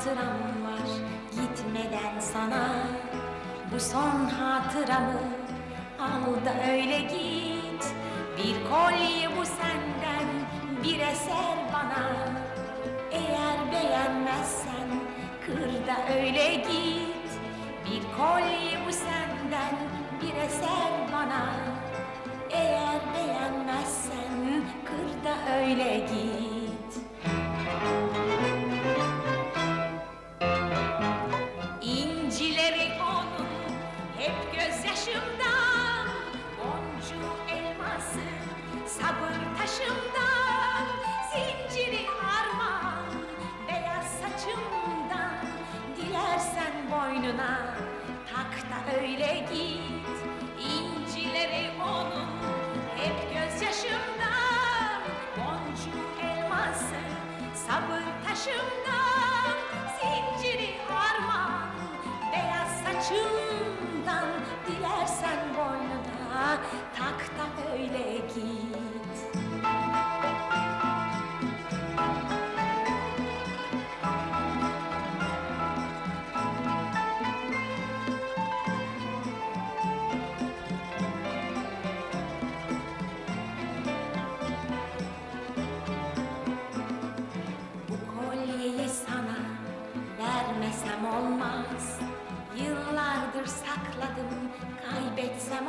hatıram var gitmeden sana. Bu son hatıramı al da öyle git. Bir kolye bu senden bir eser bana. Eğer beğenmezsen kır da öyle git. Bir kolye bu senden bir eser bana da öyle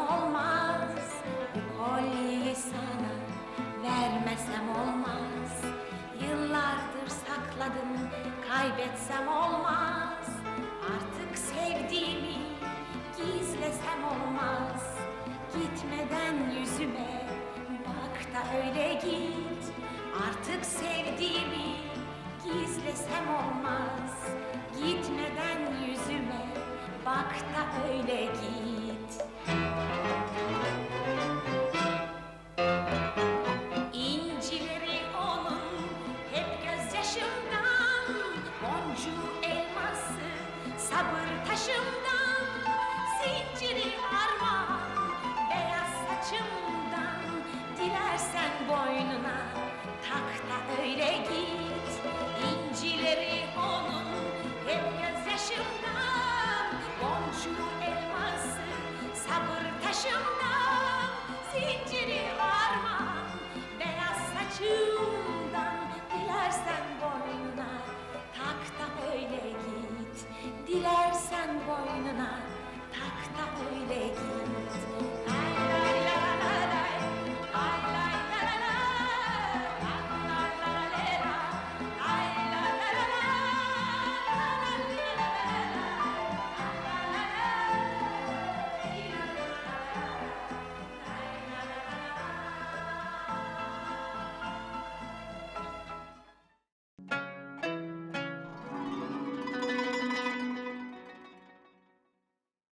olmaz. Bu kolyeyi sana vermesem olmaz. Yıllardır sakladım kaybetsem olmaz. Artık sevdiğimi gizlesem olmaz. Gitmeden yüzüme bak da öyle git. Artık sevdiğimi gizlesem olmaz. Gitmeden yüzüme bak da öyle git sabır taşımdan boynuna tak tak öyle giy